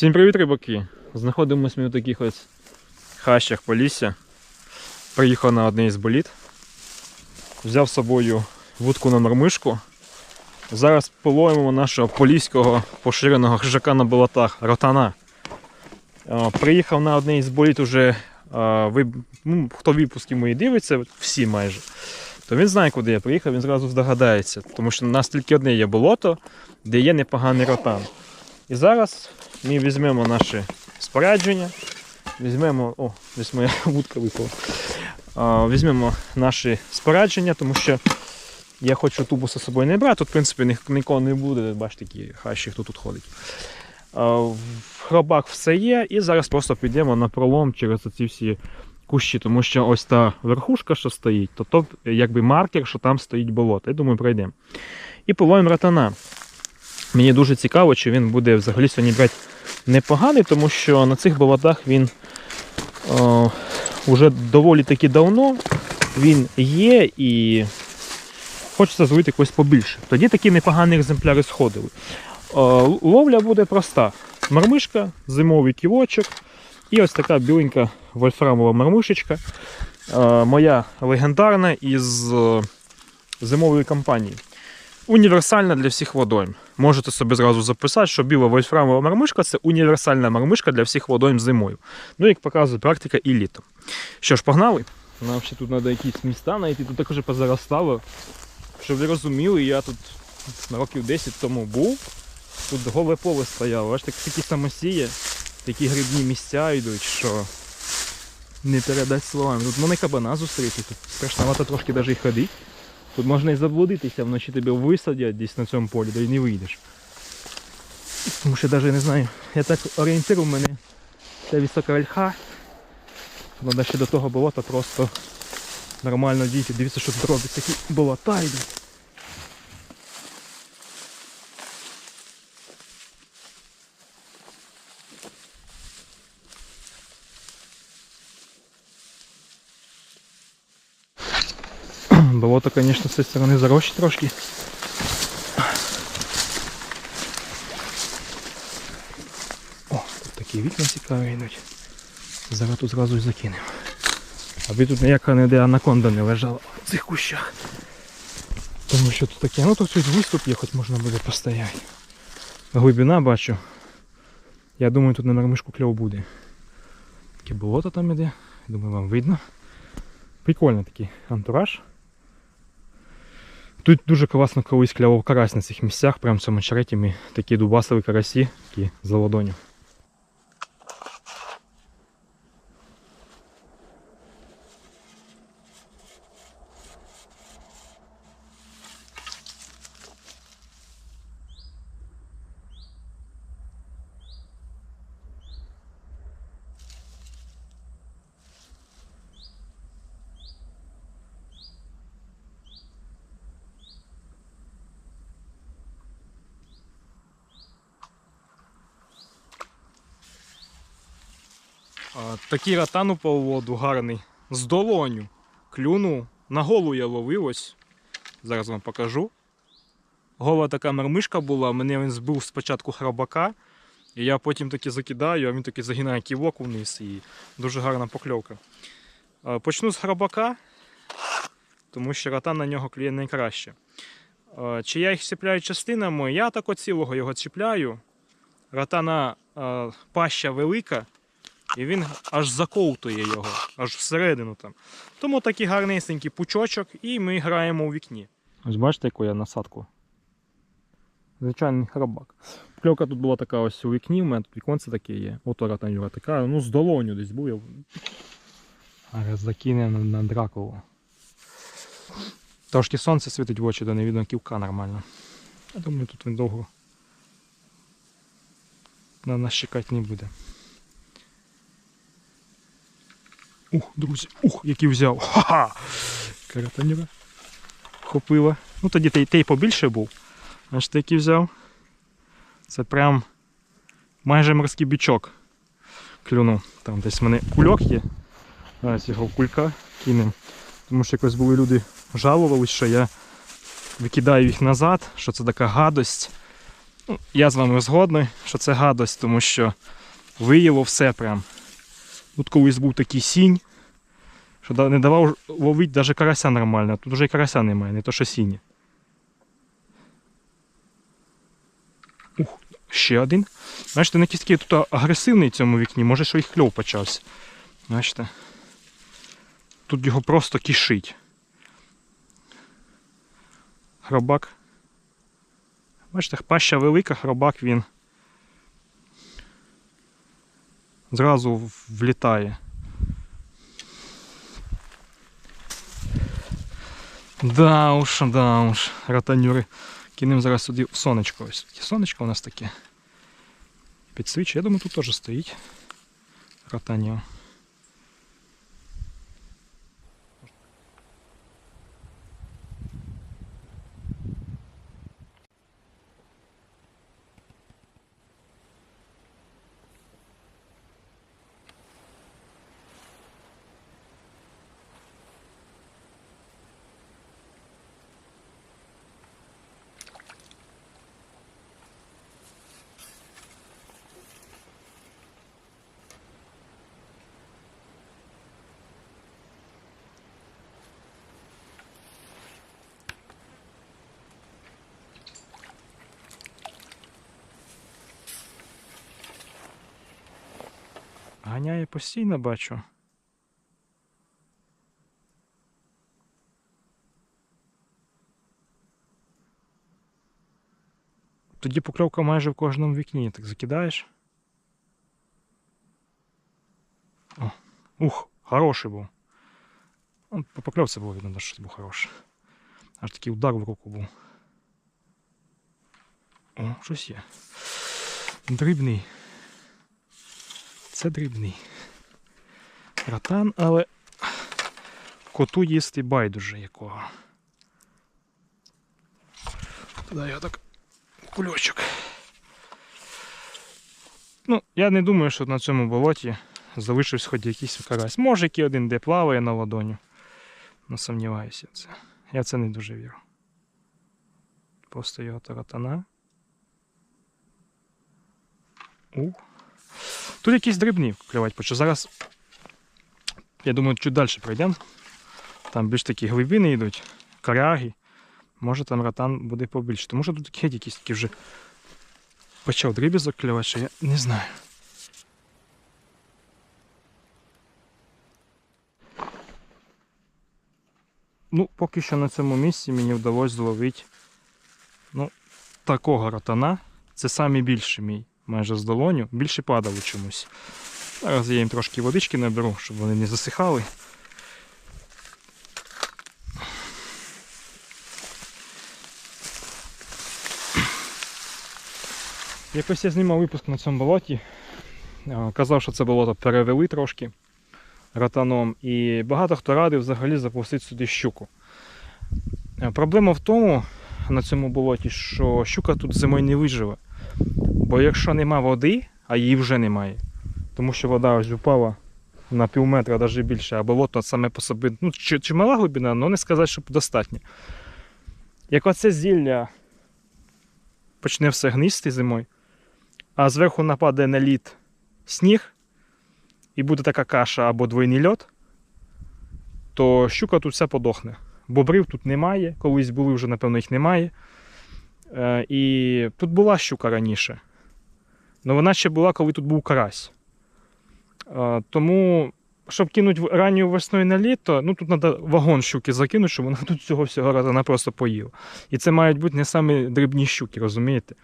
Всім привіт, рибаки! Знаходимося ми у таких ось хащах Полісся. Приїхав на одне із боліт. Взяв з собою вудку на мормишку. Зараз половимо нашого поліського поширеного хижака на болотах ротана. Е, Приїхав на одне із боліт уже. е, Ви, ну, хто випуски мої дивиться, всі майже. То він знає, куди я приїхав, він зразу здогадається. Тому що у нас тільки одне є болото, де є непоганий ротан. І зараз ми візьмемо наше спорядження, візьмемо. О, десь моя вудка випала. Візьмемо наше спорядження, тому що я хочу тубуса з собою не брати. Тут, в принципі, ні- нікого не буде. Бачите, які хащі, хто тут ходить. В хробах все є, і зараз просто підемо на пролом через ці всі кущі, тому що ось та верхушка, що стоїть, то то якби маркер, що там стоїть болото. Я думаю, пройдемо. І половимо ратана. Мені дуже цікаво, чи він буде взагалі сьогодні брати непоганий, тому що на цих болотах він о, вже доволі таки давно він є і хочеться зловити когось побільше. Тоді такі непогані екземпляри сходили. О, ловля буде проста: мармишка, зимовий ківочок і ось така біленька вольфрамова мармишечка. Е, моя легендарна із е, зимової кампанії. Універсальна для всіх водойм. Можете собі зразу записати, що біла вольфрамова мармишка це універсальна мармишка для всіх водойм зимою. Ну, як показує практика і літом. Що ж, погнали? Нам ще тут треба якісь міста знайти, тут також позаростало. Щоб ви розуміли, я тут років 10 тому був. Тут голе поле стояло, аж так, такі самосії, такі грибні місця йдуть, що не передать словами. Тут мене кабана зустріти, тут страшновато трошки навіть ходити. Тут можна і заблудитися, вночі тебе висадять десь на цьому полі, да й не вийдеш. Тому що навіть не знаю, я так орієнтирую, в мене ця висока ольха. Треба ще до того болота просто нормально дійти. Дивіться, що тут робиться, такі болота йдуть. Болото, звісно, з цієї сторони зарощі трошки. О, тут такі вікна цікаві йдуть. Зараз тут зразу й закинемо. Аби тут ніяка ніде анаконда не лежала в цих кущах. Тому що тут таке, ну тут виступ є, хоч можна буде постояти. Глибина бачу. Я думаю, тут на мармишку кльово буде. Таке болото там іде. Думаю, вам видно. Прикольний такий антураж. Тут дуже класно колись клявав на цих місцях, прям в цьому череті такі дубасові карасі, такі за ладоню. Такий ратан у воду гарний. З долоню. Клюнув. На голу я ловив ось. Зараз вам покажу. Гола така мармишка була, мене він збив спочатку храбака. І я потім таки закидаю, а він таки загинає ківок вниз і дуже гарна покльовка. Почну з храбака, тому що ратан на нього клює найкраще. Чи я їх чіпляю частинами? Я так цілого його чіпляю. Ратана паща велика, і він аж заковтує його, аж всередину там. Тому такий гарнесенький пучочок, і ми граємо у вікні. Ось бачите, яку я насадку. Звичайний храбак. Кльовка тут була така ось у вікні, у мене тут віконце таке є. Ото ратанюра така, ну з долоню десь був. Я... Зараз закине на, на Дракулу. Трошки сонце світить в очі, де не видно ківка нормально. Я думаю, тут він довго на нас чекати не буде. Ух, друзі, ух, який взяв. Ха-ха! Каратаніра. Хопила. Ну тоді той, той побільше був. Бачите, який взяв. Це прям майже морський бічок. Клюнув. Там десь в мене кульок є. Зараз його кулька кинемо. Тому що якось були люди жалувались, що я викидаю їх назад, що це така гадость. Ну, Я з вами згодний, що це гадость, тому що виїло все прям. Тут колись був такий сінь, що не давав ловити навіть карася нормально. Тут вже і карася немає, не то що сінь. Ух, ще один. Бачите, якийсь такий тут агресивний в цьому вікні, може, що і хльов почався. Бачите? Тут його просто кишить. Хробак. Бачите, паща велика, хробак він зразу влітає. Да уж, да уж, ратанюри. Кинемо зараз сюди сонечко. Ось сонечко у нас таке. Підсвічує. Я думаю, тут теж стоїть ратаньо. Ганяє постійно бачу. Тоді покльовка майже в кожному вікні. Так закидаєш. О, ух, хороший був. По покльовці було видно, що був хороший. Аж такий удар в руку був. О, щось є. Дрібний. Це дрібний. Ратан, але коту їсти байдуже якого. Туди я так кульочок. Ну, я не думаю, що на цьому болоті залишився хоч якийсь карась. Може, який один де плаває на ладоню. Ну, сумніваюся в це. Я це не дуже вірю. Просто його таратана. Ух. Тут якісь дрібні клювати почав. Зараз, я думаю, чуть далі пройдемо. Там більш такі глибини йдуть, коряги. Може там ратан буде побільше. Тому що тут геть якісь такі вже почав дрібізок клювати, що я не знаю. Ну, поки що на цьому місці мені вдалося зловити ну, такого ратана. Це самий більший мій майже з долоню. Більше падало чомусь. Зараз я їм трошки водички наберу, щоб вони не засихали. Якось я знімав випуск на цьому болоті. Казав, що це болото перевели трошки ратаном. І багато хто радив взагалі запустити сюди щуку. Е, Проблема в тому на цьому болоті, що щука тут зимою не виживе. Бо якщо нема води, а її вже немає, тому що вода ось упала на пів метра, навіть більше, а болото саме по собі, ну, чимала глибина, але не сказати, що достатньо. Як оце зілля почне все гнисти зимою, а зверху нападе на лід сніг, і буде така каша або двойний льот, то щука тут вся подохне. Бобрів тут немає, колись були вже, напевно, їх немає. Е, і тут була щука раніше. Але вона ще була, коли тут був карась. Тому, щоб кинути ранньою весною на літо, ну тут треба вагон щуки закинути, щоб вона тут цього всього разу вона просто поїла. І це мають бути не самі дрібні щуки, розумієте?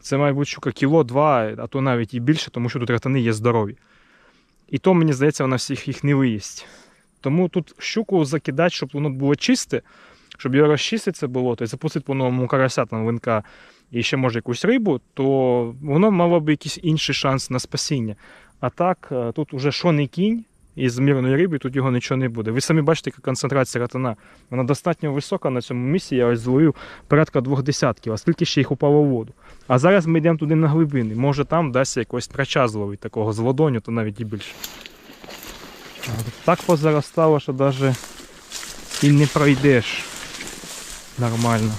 Це має бути щука кіло, два, а то навіть і більше, тому що тут ратани є здорові. І то, мені здається, вона всіх їх не виїсть. Тому тут щуку закидати, щоб воно було чисте, щоб його розчистити це було, то запустити по новому карася там винка і ще може якусь рибу, то воно мало б якийсь інший шанс на спасіння. А так, е, тут уже що не кінь із мірної риби, тут його нічого не буде. Ви самі бачите, яка концентрація ратана. Вона достатньо висока на цьому місці. Я ось зловив порядка двох десятків, а скільки ще їх упало в воду. А зараз ми йдемо туди на глибини. Може там вдасться якогось трача зловити, такого з ладоню, то навіть і більше. Так позаростало, що навіть і не пройдеш нормально.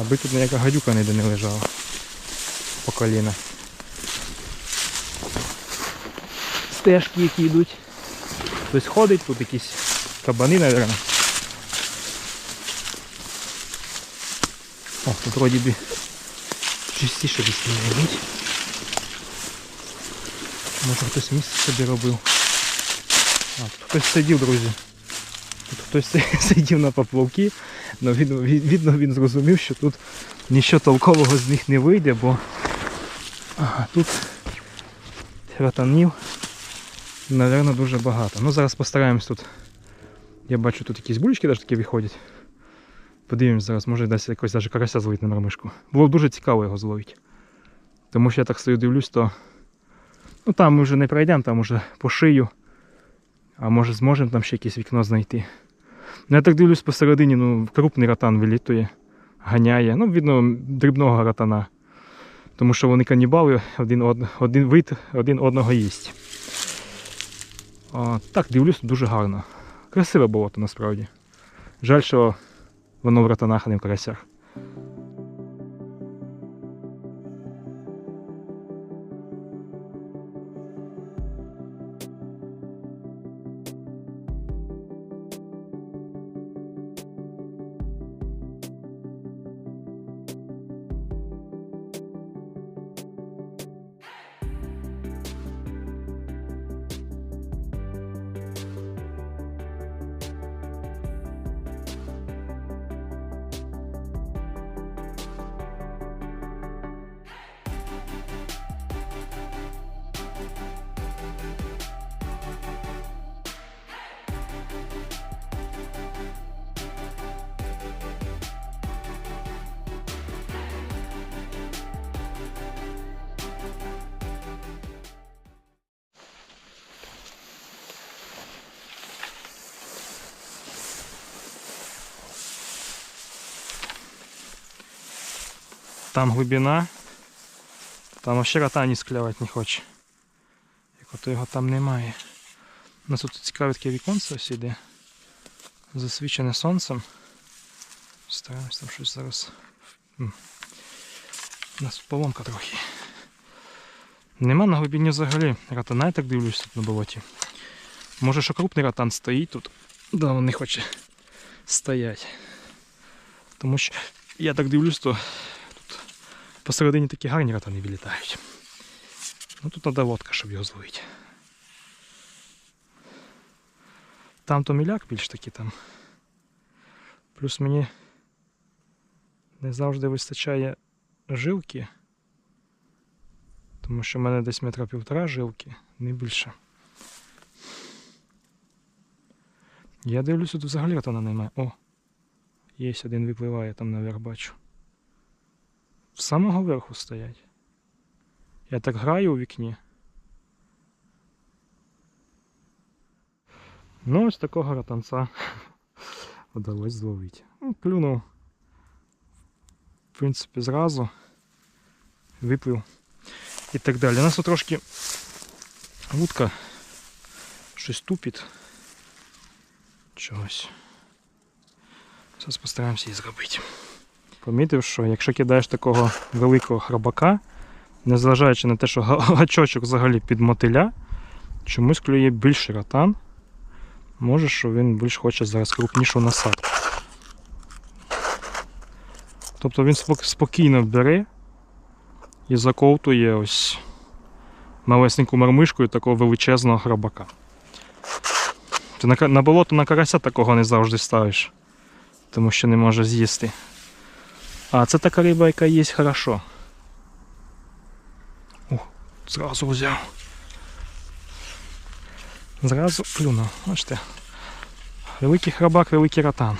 Аби тут ніяка гадюка ніде не лежала. По коліна. Стежки, які йдуть. Хтось ходить, тут якісь кабани, мабуть. О, тут вроді би чистіше десь не йдуть. Може хтось місце собі робив. А, тут хтось сидів, друзі. Тут хтось сидів на поплавки, але від- видно він зрозумів, що тут нічого толкового з них не вийде, бо ага, тут ротанів, мабуть, дуже багато. Ну зараз постараємось тут. Я бачу, тут якісь булечки навіть такі виходять. Подивимось зараз, може десь якось навіть карася зловити на мармишку. Було дуже цікаво його зловити. Тому що я так стою дивлюсь, то ну там ми вже не пройдемо, там уже по шию. А може зможемо там ще якесь вікно знайти. Ну я так дивлюсь посередині, ну крупний ротан вилітує, ганяє. Ну, видно, дрібного ротана. Тому що вони канібали, один, од... один вид один одного їсть. А, так, дивлюсь, дуже гарно. Красиве болото насправді. Жаль, що воно в ротанах, а не в карасях. Там глибина. Там вообще ротані склявати не хоче. Як ото його там немає. У нас тут цікаве таке віконце ось іде. Засвічене сонцем. Стараємось там щось зараз. У нас поломка трохи. Нема на глибині взагалі. Ратана я так дивлюсь тут на болоті. Може, що крупний ратан стоїть тут. Да, він не хоче стоять. Тому що я так дивлюсь, то посередині такі гарні ратани вилітають. Ну тут треба лодка, щоб його зловити. Там то міляк більш таки там. Плюс мені не завжди вистачає жилки. Тому що в мене десь метра півтора жилки, не більше. Я дивлюся, тут взагалі ратана немає. О! Є один випливає там наверх бачу. Самого верху стоять. Я так граю у вікні. Ну, ось такого ратанця вдалося зловити. Ну, Клюнув. В принципі, зразу виплив і так далі. У нас тут трошки вудка щось тупить. Чогось. Зараз постараємося її зробити. Помітив, що якщо кидаєш такого великого храбака, незважаючи на те, що гачочок взагалі під мотиля, чомусь клює більший ротан. Може, що він більш хоче зараз крупнішу насадку. Тобто він спокійно бере і заковтує ось малесеньку мармишкою такого величезного храбака. Ти на болото на карася такого не завжди ставиш, тому що не може з'їсти. А це така риба, яка є хорошо. О, зразу взяв. Зразу клюнув. Бачите. Великий храбак, великий ротан.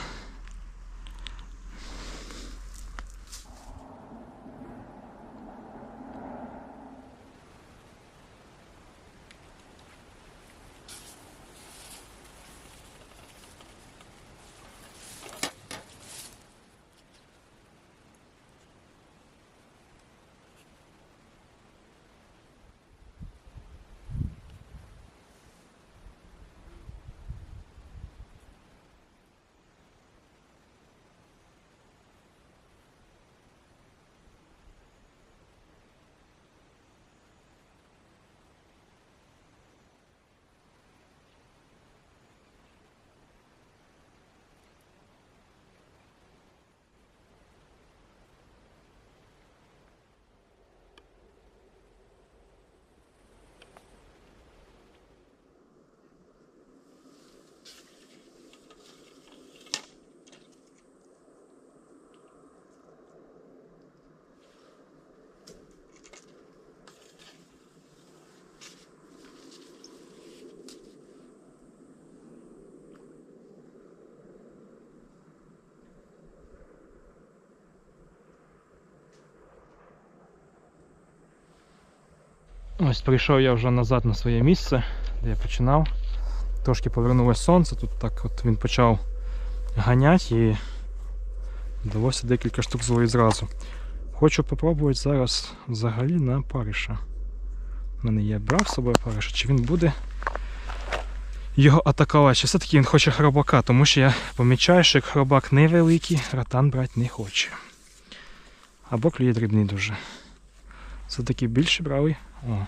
Ось прийшов я вже назад на своє місце, де я починав. Трошки повернулося сонце, тут так от він почав ганяти і вдалося декілька штук зловити зразу. Хочу попробувати зараз взагалі на париша. У мене є брав з собою париша, чи він буде його атакувати. Чи все-таки він хоче хробака, тому що я помічаю, що як хробак невеликий, ратан брати не хоче. Або клює дрібний дуже. Все-таки більше брали. О.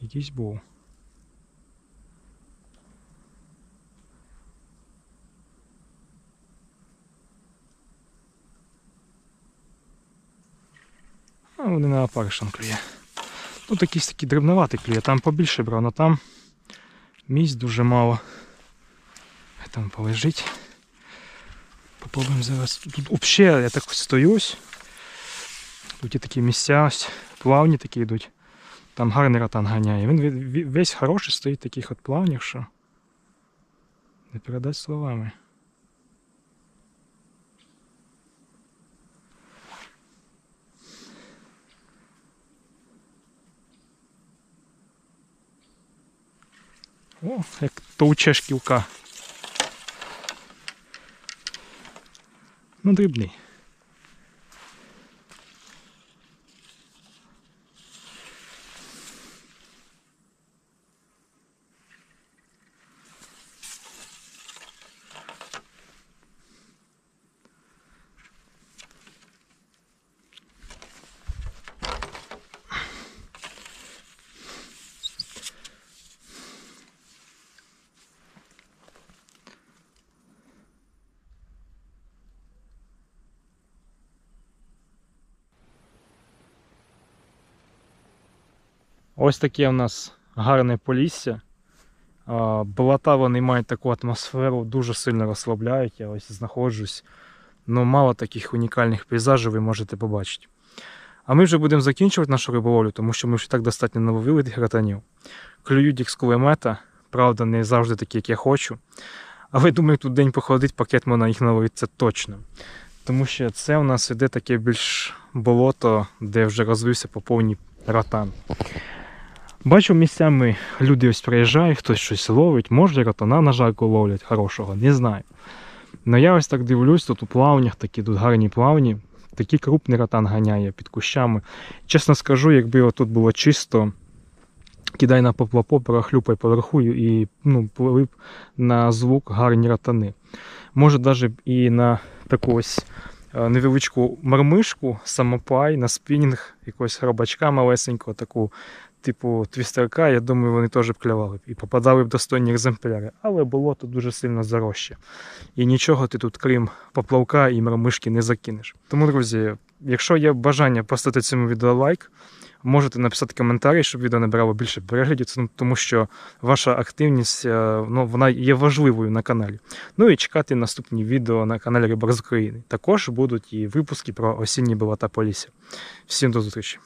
Якийсь був. А вони на опаришем клює. Тут такий дрібноватий клює, там побільше брав, але там місць дуже мало. Там полежить. Попробуємо зараз. Тут взагалі я так стоюсь. Тут є такі місця, ось, плавні такі йдуть. Там гарний ротан ганяє. Він ве- ве- весь хороший стоїть в таких от плавнях, що не передать словами. О, як товче шкілка. Ну, дрібний. Ось таке у нас гарне полісся. Болота вони мають таку атмосферу, дуже сильно розслабляють. Я ось знаходжусь. Ну, мало таких унікальних пейзажів ви можете побачити. А ми вже будемо закінчувати нашу риболовлю, тому що ми вже так достатньо наловили гратанів. Клюють їх з кулемета, правда, не завжди такі, як я хочу. Але думаю, тут день походить, пакет можна їх наловити, точно. Тому що це у нас іде таке більш болото, де вже розвився по повній ратан. Бачу, місцями люди ось приїжджають, хтось щось ловить, може ратана на жарку ловлять хорошого, не знаю. Ну я ось так дивлюсь, тут у плавнях такі тут гарні плавні, такий крупний ратан ганяє під кущами. Чесно скажу, якби тут було чисто, кидай на поплапо, перехлюпай поверху і ну, плив на звук гарні ратани. Може навіть і на таку ось е, невеличку мармишку, самопай, на спінінг, якогось рабачка малесенького, таку типу твістерка, я думаю, вони теж б клювали б і попадали б достойні екземпляри. Але було тут дуже сильно зарожче. І нічого ти тут, крім поплавка і мрамишки, не закинеш. Тому, друзі, якщо є бажання поставити цьому відео лайк, можете написати коментарі, щоб відео набирало більше переглядів, тому що ваша активність е, ну, вона є важливою на каналі. Ну і чекати наступні відео на каналі Рибак з України. Також будуть і випуски про осінні болота Полісся. Всім до зустрічі!